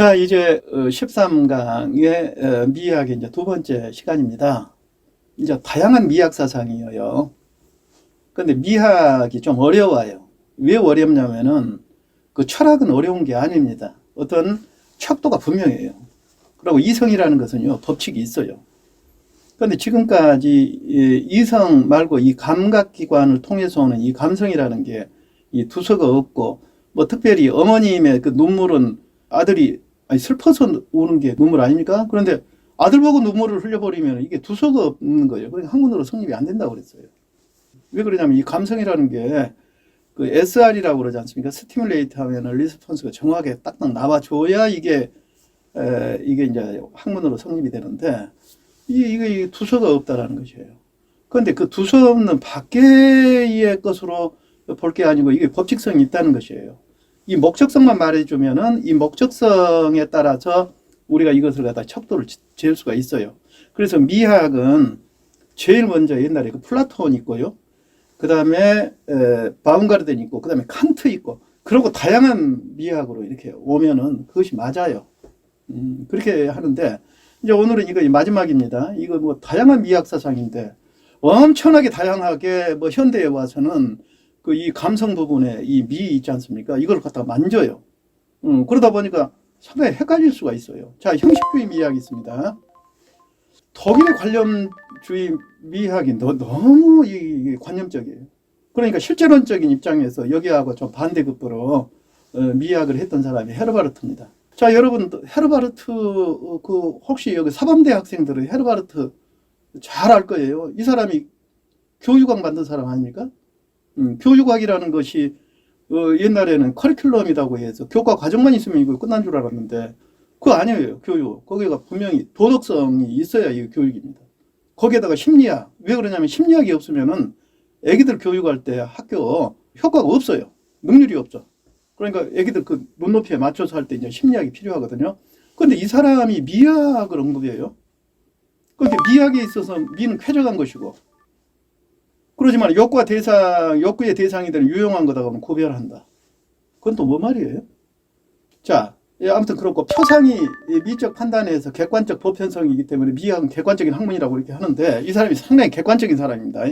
자, 이제 13강의 미학의 이제 두 번째 시간입니다. 이제 다양한 미학 사상이에요. 근데 미학이 좀 어려워요. 왜 어렵냐면은 그 철학은 어려운 게 아닙니다. 어떤 척도가 분명해요. 그리고 이성이라는 것은요, 법칙이 있어요. 그런데 지금까지 이 이성 말고 이 감각기관을 통해서 오는 이 감성이라는 게 이 두서가 없고, 뭐 특별히 어머님의 그 눈물은 아들이 아니, 슬퍼서 우는 게 눈물 아닙니까? 그런데 아들 보고 눈물을 흘려버리면 이게 두서가 없는 거예요. 그러니까 한문으로 성립이 안 된다고 그랬어요. 왜 그러냐면 이 감성이라는 게 그 SR이라고 그러지 않습니까? 스티뮬레이트 하면 리스폰스가 정확하게 딱딱 나와줘야 이게 에, 이게 이제 학문으로 성립이 되는데 이 이게 두서가 없다라는 것이에요. 그런데 그 두서 없는 밖의 것으로 볼 게 아니고 이게 법칙성이 있다는 것이에요. 이 목적성만 말해주면은 이 목적성에 따라서 우리가 이것을 갖다 척도를 재을 수가 있어요. 그래서 미학은 제일 먼저 옛날에 그 플라톤 있고요. 그 다음에 바움가르덴 있고, 그 다음에 칸트 있고, 그러고 다양한 미학으로 이렇게 오면은 그것이 맞아요. 음, 그렇게 하는데, 이제 오늘은 이거 마지막입니다. 이거 뭐 다양한 미학 사상인데, 엄청나게 다양하게 뭐 현대에 와서는 그 이 감성 부분에 이 미 있지 않습니까? 이걸 갖다가 만져요. 음, 그러다 보니까 상당히 헷갈릴 수가 있어요. 자, 형식주의 미학이 있습니다. 독일의 관념주의 미학이 너, 너무 이, 이 관념적이에요. 그러니까 실제론적인 입장에서 여기하고 좀 반대급부로 어, 미학을 했던 사람이 헤르바르트입니다. 자, 여러분 헤르바르트 어, 그 혹시 여기 사범대 학생들은 헤르바르트 잘 알 거예요. 이 사람이 교육학 만든 사람 아닙니까? 음, 교육학이라는 것이 어, 옛날에는 커리큘럼이라고 해서 교과 과정만 있으면 이거 끝난 줄 알았는데 그거 아니에요 교육. 거기가 분명히 도덕성이 있어야 이 교육입니다. 거기에다가 심리학. 왜 그러냐면 심리학이 없으면은 애기들 교육할 때 학교 효과가 없어요. 능률이 없죠. 그러니까 애기들 그 눈높이에 맞춰서 할 때 이제 심리학이 필요하거든요. 근데 이 사람이 미학을 언급해요. 그러니까 미학에 있어서 미는 쾌적한 것이고 그러지만 욕과 대상, 욕구의 대상이 되는 유용한 거다 하면 구별한다. 그건 또뭐 말이에요? 자, 예, 아무튼 그렇고 표상이 미적 판단에서 객관적 보편성이기 때문에 미학은 객관적인 학문이라고 이렇게 하는데 이 사람이 상당히 객관적인 사람입니다.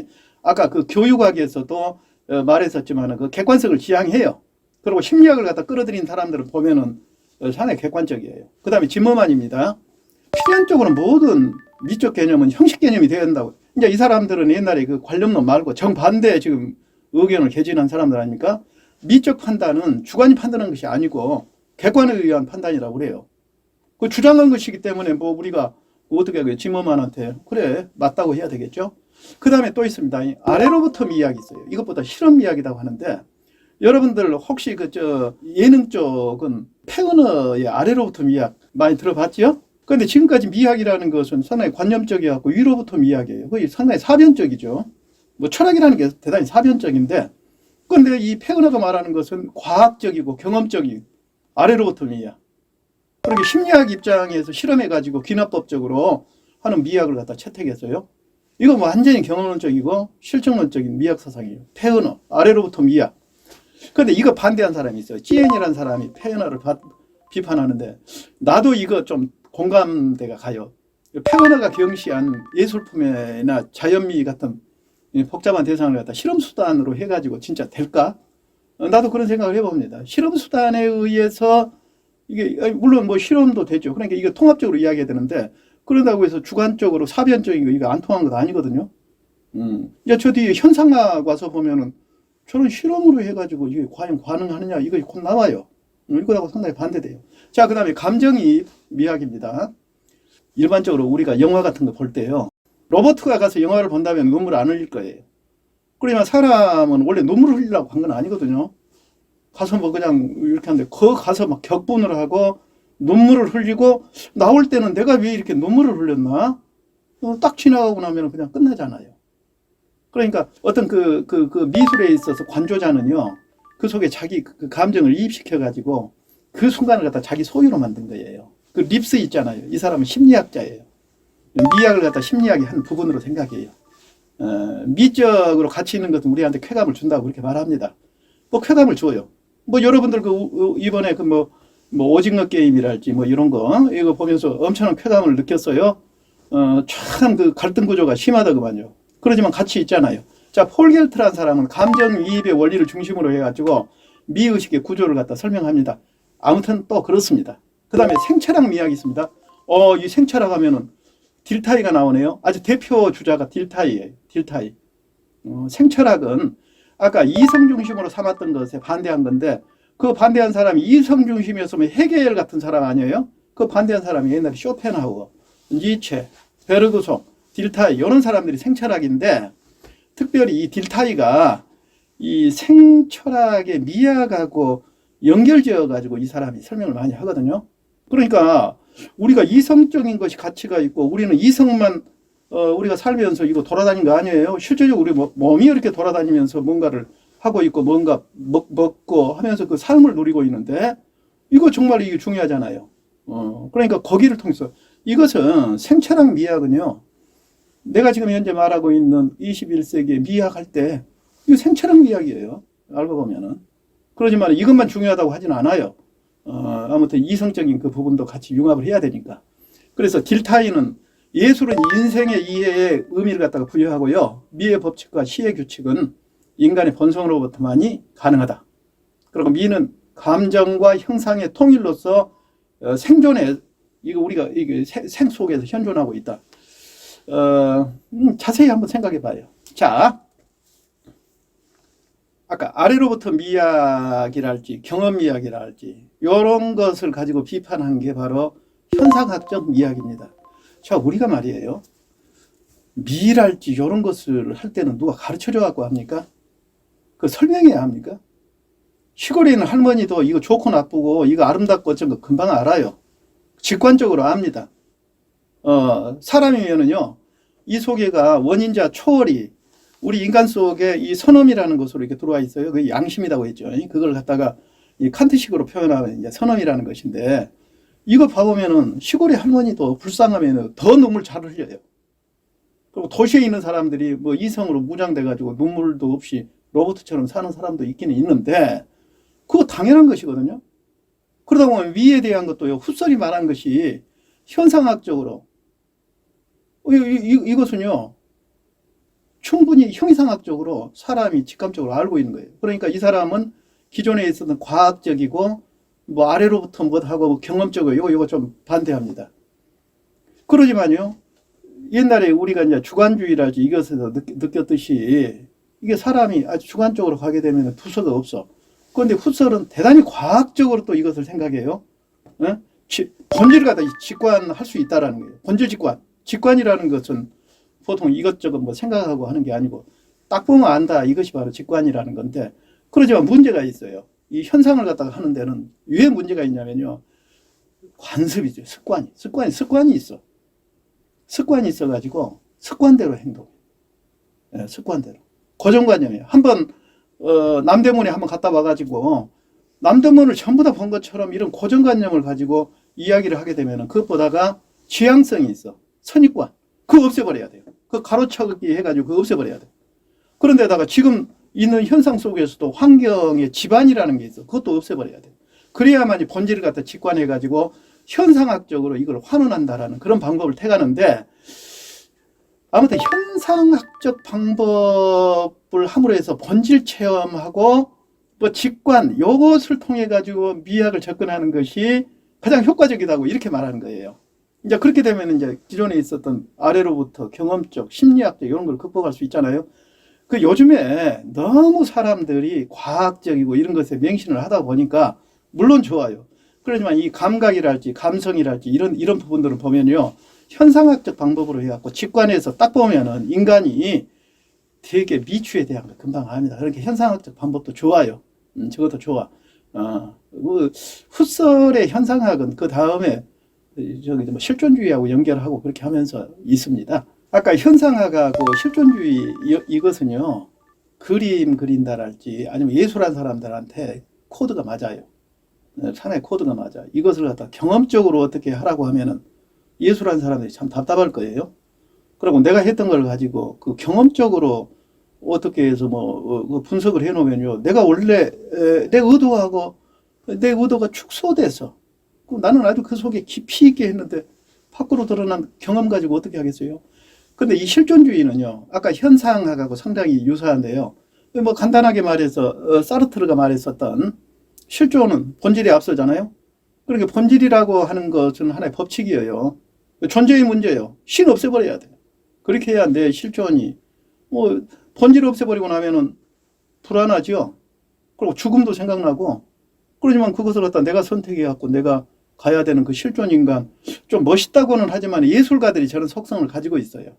아까 그 교육학에서도 어, 말했었지만 그 객관성을 지향해요. 그리고 심리학을 갖다 끌어들인 사람들을 보면은 어, 상당히 객관적이에요. 그 다음에 진머만입니다. 필연적으로 모든 미적 개념은 형식 개념이 되어야 된다고. 이제 이 사람들은 옛날에 그 관념론 말고 정반대 지금 의견을 개진한 사람들 아닙니까? 미적 판단은 주관이 판단한 것이 아니고 객관에 의한 판단이라고 그래요. 그 주장한 것이기 때문에 뭐 우리가 어떻게 하겠 지머만한테 그래 맞다고 해야 되겠죠. 그 다음에 또 있습니다. 아래로부터 미학이 있어요. 이것보다 실험 미학이라고 하는데 여러분들 혹시 그 저 예능 쪽은 페어너의 아래로부터 미학 많이 들어봤지요? 그런데 지금까지 미학이라는 것은 상당히 관념적이었고 위로부터 미학이에요. 거의 상당히 사변적이죠. 뭐 철학이라는 게 대단히 사변적인데 그런데 이 페그너가 말하는 것은 과학적이고 경험적인 아래로부터 미학. 그렇게 심리학 입장에서 실험해가지고 귀납법적으로 하는 미학을 갖다 채택했어요. 이거 뭐 완전히 경험론적이고 실증론적인 미학 사상이에요. 페어너 아래로부터 미학. 그런데 이거 반대한 사람이 있어요. 지엔이라는 사람이 페어너를 비판하는데 나도 이거 좀 공감대가 가요. 페거너가 경시한 예술품이나 자연미 같은 복잡한 대상을 갖다 실험수단으로 해가지고 진짜 될까? 어, 나도 그런 생각을 해봅니다. 실험수단에 의해서 이게, 물론 뭐 실험도 되죠. 그러니까 이거 통합적으로 이야기해야 되는데, 그런다고 해서 주관적으로 사변적인 거 이거 안 통한 것 아니거든요. 음. 이제 저 뒤에 현상학 와서 보면은 저런 실험으로 해가지고 이게 과연 가능하느냐, 이거 곧 나와요. 음, 이거하고 상당히 반대돼요. 자, 그 다음에 감정이입 미학입니다. 일반적으로 우리가 영화 같은 거 볼 때요. 로버트가 가서 영화를 본다면 눈물 안 흘릴 거예요. 그러면 사람은 원래 눈물을 흘리려고 한 건 아니거든요. 가서 뭐 그냥 이렇게 하는데 그 가서 막 격분을 하고 눈물을 흘리고 나올 때는 내가 왜 이렇게 눈물을 흘렸나? 어, 딱 지나가고 나면 그냥 끝나잖아요. 그러니까 어떤 그, 그, 그 미술에 있어서 관조자는요, 그 속에 자기 그 감정을 이입시켜 가지고 그 순간을 갖다 자기 소유로 만든 거예요. 그 립스 있잖아요. 이 사람은 심리학자예요. 미학을 갖다 심리학의 한 부분으로 생각해요. 어, 미적으로 가치 있는 것은 우리한테 쾌감을 준다고 그렇게 말합니다. 뭐 쾌감을 줘요. 뭐 여러분들 그 이번에 그뭐 뭐 오징어 게임이랄지 뭐 이런 거 이거 보면서 엄청난 쾌감을 느꼈어요. 어, 참 그 갈등 구조가 심하다구만요. 그러지만 같이 있잖아요. 자, 폴 겔트란 사람은 감정이입의 원리를 중심으로 해가지고 미의식의 구조를 갖다 설명합니다. 아무튼 또 그렇습니다. 그 다음에 생철학 미학이 있습니다. 어, 이 생철학 하면은 딜타이가 나오네요. 아주 대표 주자가 딜타이예요. 딜타이. 어, 생철학은 아까 이성 중심으로 삼았던 것에 반대한 건데 그 반대한 사람이 이성 중심이었으면 헤겔 같은 사람 아니에요? 그 반대한 사람이 옛날에 쇼펜하우어, 니체, 베르그송, 딜타이 이런 사람들이 생철학인데 특별히 이 딜타이가 이 생철학의 미학하고 연결지어 가지고 이 사람이 설명을 많이 하거든요. 그러니까 우리가 이성적인 것이 가치가 있고 우리는 이성만 어, 우리가 살면서 이거 돌아다닌 거 아니에요. 실제적으로 우리 뭐- 몸이 이렇게 돌아다니면서 뭔가를 하고 있고 뭔가 먹, 먹고 하면서 그 삶을 누리고 있는데 이거 정말 이게 중요하잖아요. 어, 그러니까 거기를 통해서 이것은 생철학 미학은요. 내가 지금 현재 말하고 있는 21세기의 미학 할 때 이거 생철학 미학이에요. 알고 보면은. 그러지만 이것만 중요하다고 하진 않아요. 어, 아무튼 이성적인 그 부분도 같이 융합을 해야 되니까. 그래서 딜타이는 예술은 인생의 이해에 의미를 갖다가 부여하고요. 미의 법칙과 시의 규칙은 인간의 본성으로부터만이 가능하다. 그리고 미는 감정과 형상의 통일로서 어, 생존에 이거 우리가 이게 생- 생 속에서 현존하고 있다. 어, 음, 자세히 한번 생각해 봐요. 자, 아까 아래로부터 미학이랄지 경험 미학이랄지 이런 것을 가지고 비판한 게 바로 현상학적 미학입니다. 자, 우리가 말이에요. 미랄지 이런 것을 할 때는 누가 가르쳐 줘 갖고 합니까? 그 설명해야 합니까? 시골에 있는 할머니도 이거 좋고 나쁘고 이거 아름답고 어쩐 거 금방 알아요. 직관적으로 압니다. 어, 사람이면은요, 이 속에가 원인자 초월이 우리 인간 속에 이 선엄이라는 것으로 이렇게 들어와 있어요. 그 양심이라고 했죠. 그걸 갖다가 이 칸트식으로 표현하면 이제 선엄이라는 것인데 이거 봐보면은 시골의 할머니도 불쌍하면 더 눈물 잘 흘려요. 그리고 도시에 있는 사람들이 뭐 이성으로 무장돼가지고 눈물도 없이 로봇처럼 사는 사람도 있기는 있는데 그거 당연한 것이거든요. 그러다 보면 위에 대한 것도요, 흡설이 말한 것이 현상학적으로 이, 이, 이 것은요, 충분히 형이상학적으로 사람이 직감적으로 알고 있는 거예요. 그러니까 이 사람은 기존에 있었던 과학적이고 뭐 아래로부터 뭐하고 뭐 경험적으로 이거 이거 좀 반대합니다. 그러지만요. 옛날에 우리가 이제 주관주의랄지 이것에서 느, 느꼈듯이 이게 사람이 아주 주관적으로 가게 되면 부서가 없어. 그런데 훗설은 대단히 과학적으로 또 이것을 생각해요. 어? 지- 본질을 갖다 직관할 수 있다라는 거예요. 본질 직관. 직관이라는 것은 보통 이것저것 뭐 생각하고 하는 게 아니고 딱 보면 안다. 이것이 바로 직관이라는 건데 그러지만 문제가 있어요. 이 현상을 갖다가 하는 데는 왜 문제가 있냐면요. 관습이죠. 습관이. 습관이, 습관이 있어. 습관이 있어가지고 습관대로 행동. 예, 습관대로. 고정관념이에요. 한번 어, 남대문에 한번 갔다 와가지고 남대문을 전부 다 본 것처럼 이런 고정관념을 가지고 이야기를 하게 되면 그것보다가 지향성이 있어. 선입관. 그거 없애버려야 돼요. 그 가로차기 해가지고 그거 없애버려야 돼. 그런데다가 지금 있는 현상 속에서도 환경의 집안이라는 게 있어. 그것도 없애버려야 돼. 그래야만이 본질을 갖다 직관해가지고 현상학적으로 이걸 환원한다라는 그런 방법을 택하는데 아무튼 현상학적 방법을 함으로 해서 본질 체험하고 뭐 직관 요것을 통해 가지고 미학을 접근하는 것이 가장 효과적이다고 이렇게 말하는 거예요. 이제 그렇게 되면 이제 기존에 있었던 아래로부터 경험적, 심리학적 이런 걸 극복할 수 있잖아요. 그 요즘에 너무 사람들이 과학적이고 이런 것에 맹신을 하다 보니까 물론 좋아요. 그렇지만 이 감각이랄지 감성이랄지 이런 이런 부분들을 보면요. 현상학적 방법으로 해갖고 직관해서 딱 보면은 인간이 되게 미추에 대한 걸 금방 압니다. 그렇게 현상학적 방법도 좋아요. 음, 저것도 좋아. 어, 그 훗설의 현상학은 그 다음에 저기 뭐 실존주의하고 연결하고 그렇게 하면서 있습니다. 아까 현상학하고 실존주의 이- 이것은요 그림 그린다랄지 아니면 예술한 사람들한테 코드가 맞아요. 네, 상당히 코드가 맞아. 이것을 갖다 경험적으로 어떻게 하라고 하면은 예술한 사람들이 참 답답할 거예요. 그리고 내가 했던 걸 가지고 그 경험적으로 어떻게 해서 뭐 어, 그 분석을 해놓으면요, 내가 원래 에, 내 의도하고 내 의도가 축소돼서 그 나는 아주 그 속에 깊이 있게 했는데 밖으로 드러난 경험 가지고 어떻게 하겠어요? 근데 이 실존주의는요, 아까 현상학하고 상당히 유사한데요. 뭐 간단하게 말해서 어, 사르트르가 말했었던 실존은 본질이 앞서잖아요. 그러니까 본질이라고 하는 것은 하나의 법칙이에요. 존재의 문제예요. 신 없애버려야 돼요. 그렇게 해야 내 실존이 뭐 본질을 없애버리고 나면은 불안하죠. 그리고 죽음도 생각나고 그러지만 그것을 갖다 내가 선택해갖고 내가 가야 되는 그 실존 인간 좀 멋있다고는 하지만 예술가들이 저런 속성을 가지고 있어요.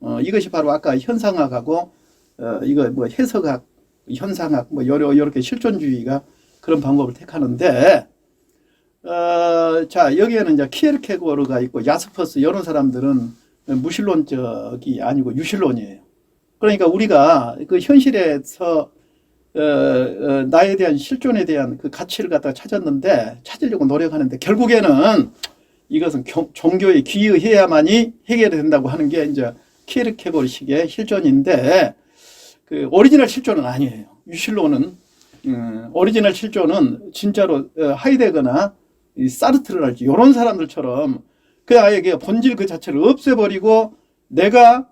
어, 이것이 바로 아까 현상학하고 어, 이거 뭐 해석학, 현상학 뭐 여러 이렇게 실존주의가 그런 방법을 택하는데 어, 자 여기에는 이제 키에르케고르가 있고 야스퍼스 이런 사람들은 무신론적이 아니고 유신론이에요. 그러니까 우리가 그 현실에서 어, 어, 나에 대한 실존에 대한 그 가치를 갖다가 찾았는데 찾으려고 노력하는데 결국에는 이것은 교- 종교에 귀의해야만이 해결이 된다고 하는 게 이제 키에르케고르식의 실존인데 그 오리지널 실존은 아니에요. 유실론은 음, 오리지널 실존은 진짜로 어, 하이데거나 이 사르트르랄지 이런 사람들처럼 그 아예 그 본질 그 자체를 없애버리고 내가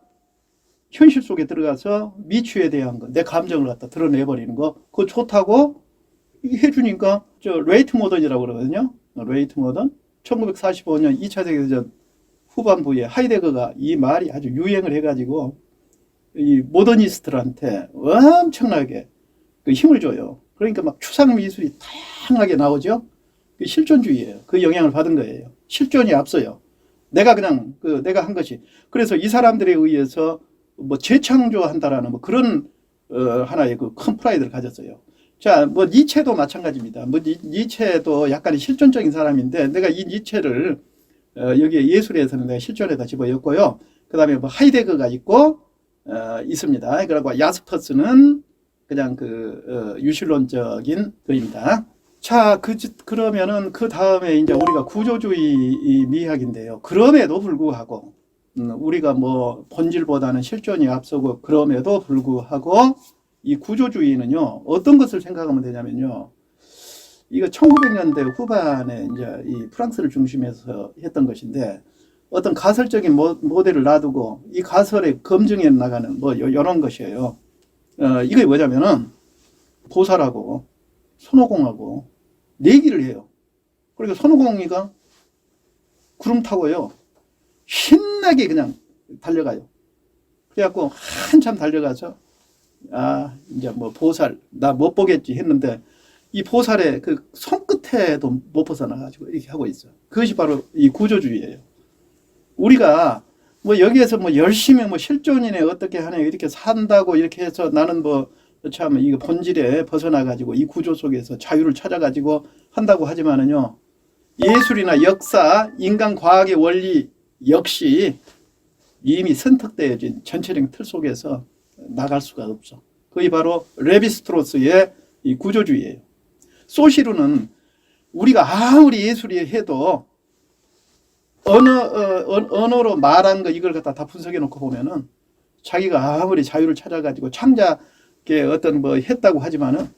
현실 속에 들어가서 미추에 대한 거, 내 감정을 갖다 드러내버리는 거, 그거 좋다고 해주니까, 저, 레이트 모던이라고 그러거든요. 레이트 모던. 1945년 2차 세계대전 후반부에 하이데거가 이 말이 아주 유행을 해가지고, 이 모더니스트들한테 엄청나게 그 힘을 줘요. 그러니까 막 추상 미술이 다양하게 나오죠. 그 실존주의예요. 그 영향을 받은 거예요. 실존이 앞서요. 내가 그냥 그 내가 한 것이 그래서 이 사람들에 의해서 뭐 재창조한다라는 뭐 그런 어, 하나의 그 큰 프라이드를 가졌어요. 자, 뭐 니체도 마찬가지입니다. 뭐 니, 니체도 약간의 실존적인 사람인데 내가 이 니체를 어, 여기에 예술에서는 내가 실존에다 집어였고요. 그 다음에 뭐 하이데거가 있고 어, 있습니다. 그리고 야스퍼스는 그냥 그 어, 유실론적인 글입니다. 자, 그, 그러면은 그 다음에 이제 우리가 구조주의 이 미학인데요. 그럼에도 불구하고 음, 우리가 뭐 본질보다는 실존이 앞서고 그럼에도 불구하고 이 구조주의는요 어떤 것을 생각하면 되냐면요 이거 1900년대 후반에 이제 이 프랑스를 중심해서 했던 것인데 어떤 가설적인 모, 모델을 놔두고 이 가설에 검증해 나가는 뭐 요- 요런 것이에요. 어, 이게 뭐냐면은 보살하고 손오공하고 내기를 해요. 그러니까 손오공이가 구름 타고요. 신나게 그냥 달려가요. 그래갖고 한참 달려가서 아 이제 뭐 보살 나 못 보겠지 했는데 이 보살의 그 손끝에도 못 벗어나가지고 이렇게 하고 있어요. 그것이 바로 이 구조주의예요. 우리가 뭐 여기에서 뭐 열심히 뭐 실존이네 어떻게 하네 이렇게 산다고 이렇게 해서 나는 뭐 참 이거 본질에 벗어나 가지고 이 구조 속에서 자유를 찾아 가지고 한다고 하지만은요 예술이나 역사 인간 과학의 원리 역시 이미 선택되어진 전체적인 틀 속에서 나갈 수가 없어. 그게 바로 레비스트로스의 이 구조주의예요. 소시르는 우리가 아무리 예술이 해도 언어 어, 언- 언어로 말한 거 이걸 갖다 다 분석해 놓고 보면은 자기가 아무리 자유를 찾아가지고 창작에 어떤 뭐 했다고 하지만은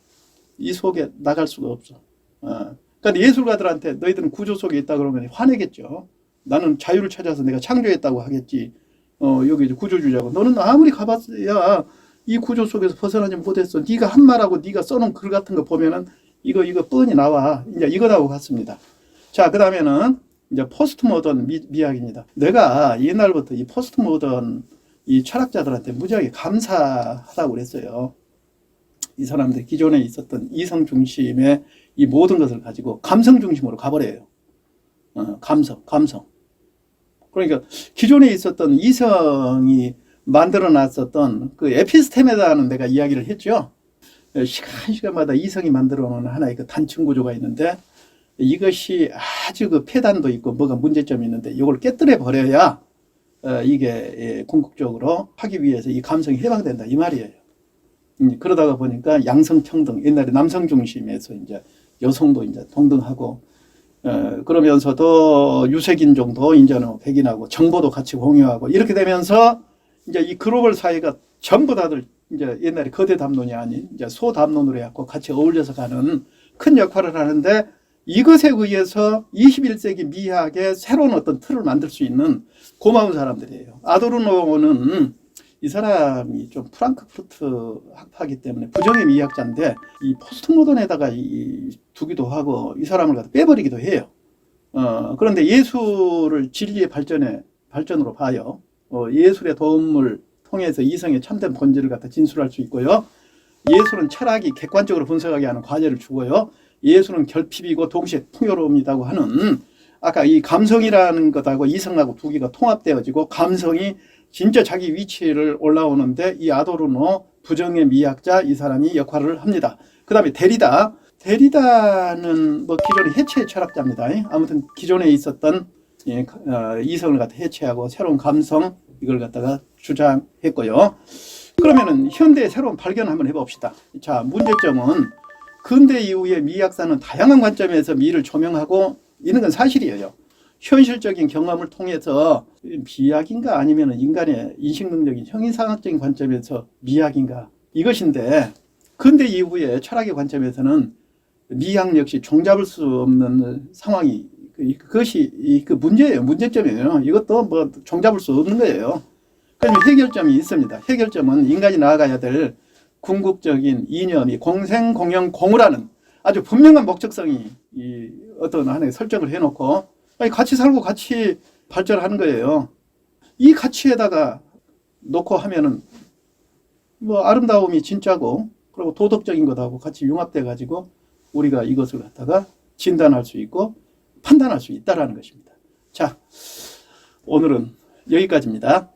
이 속에 나갈 수가 없어. 어. 그러니까 예술가들한테 너희들은 구조 속에 있다 그러면 화내겠죠. 나는 자유를 찾아서 내가 창조했다고 하겠지. 어, 여기 이제 구조주의자고 너는 아무리 가봤어야 이 구조 속에서 벗어나지 못했어. 네가 한 말하고 네가 써놓은 글 같은 거 보면은 이거 이거 뻔히 나와. 이제 이거하고 같습니다. 자, 그다음에는 이제 포스트 모던 미, 미학입니다. 내가 옛날부터 이 포스트 모던 이 철학자들한테 무지하게 감사하다고 그랬어요. 이 사람들 기존에 있었던 이성 중심의 이 모든 것을 가지고 감성 중심으로 가버려요. 어, 감성, 감성. 그러니까 기존에 있었던 이성이 만들어 놨었던 그 에피스템에다는 내가 이야기를 했죠. 어, 시간 시간마다 이성이 만들어 놓은 하나의 그 단층 구조가 있는데 이것이 아주 그 폐단도 있고 뭐가 문제점이 있는데 이걸 깨뜨려 버려야 어, 이게 예, 궁극적으로 하기 위해서 이 감성이 해방된다 이 말이에요. 음, 그러다가 보니까 양성 평등 옛날에 남성 중심에서 이제 여성도 이제 동등하고 어, 그러면서도 유색인종도 이제는 백인하고 정보도 같이 공유하고 이렇게 되면서 이제 이 글로벌 사회가 전부 다들 이제 옛날에 거대 담론이 아닌 이제 소 담론으로 해갖고 같이 어울려서 가는 큰 역할을 하는데 이것에 의해서 21세기 미학의 새로운 어떤 틀을 만들 수 있는 고마운 사람들이에요. 아도르노는 이 사람이 좀 프랑크푸르트 학파이기 때문에 부정의 미학자인데 이 포스트 모던에다가 이 두기도 하고 이 사람을 갖다 빼버리기도 해요. 어, 그런데 예술을 진리의 발전에 발전으로 봐요. 어, 예술의 도움을 통해서 이성의 참된 본질을 갖다 진술할 수 있고요. 예술은 철학이 객관적으로 분석하게 하는 과제를 주고요. 예술은 결핍이고 동시에 풍요로움이라고 하는 아까 이 감성이라는 것하고 이성하고 두 개가 통합되어지고 감성이 진짜 자기 위치를 올라오는데 이 아도르노 부정의 미학자 이 사람이 역할을 합니다. 그 다음에 데리다. 데리다는 뭐 기존의 해체 철학자입니다. 아무튼 기존에 있었던 예, 어, 이성을 갖다 해체하고 새로운 감성 이걸 갖다가 주장했고요. 그러면은 현대의 새로운 발견 한번 해봅시다. 자, 문제점은 근대 이후의 미학사는 다양한 관점에서 미를 조명하고 있는 건 사실이에요. 현실적인 경험을 통해서 비약인가 아니면 인간의 인식 능력이 형이상학적인 관점에서 미학인가 이것인데 근대 이후의 철학의 관점에서는 미학 역시 종잡을 수 없는 상황이 그- 그것이 이- 그 문제예요. 문제점이에요. 이것도 뭐 종잡을 수 없는 거예요. 그러면 해결점이 있습니다. 해결점은 인간이 나아가야 될 궁극적인 이념이 공생, 공영, 공우라는 아주 분명한 목적성이 이 어떤 하나의 설정을 해놓고 아니 같이 살고 같이 발전하는 거예요. 이 가치에다가 놓고 하면은 뭐 아름다움이 진짜고 그리고 도덕적인 것하고 같이 융합돼 가지고 우리가 이것을 갖다가 진단할 수 있고 판단할 수 있다라는 것입니다. 자, 오늘은 여기까지입니다.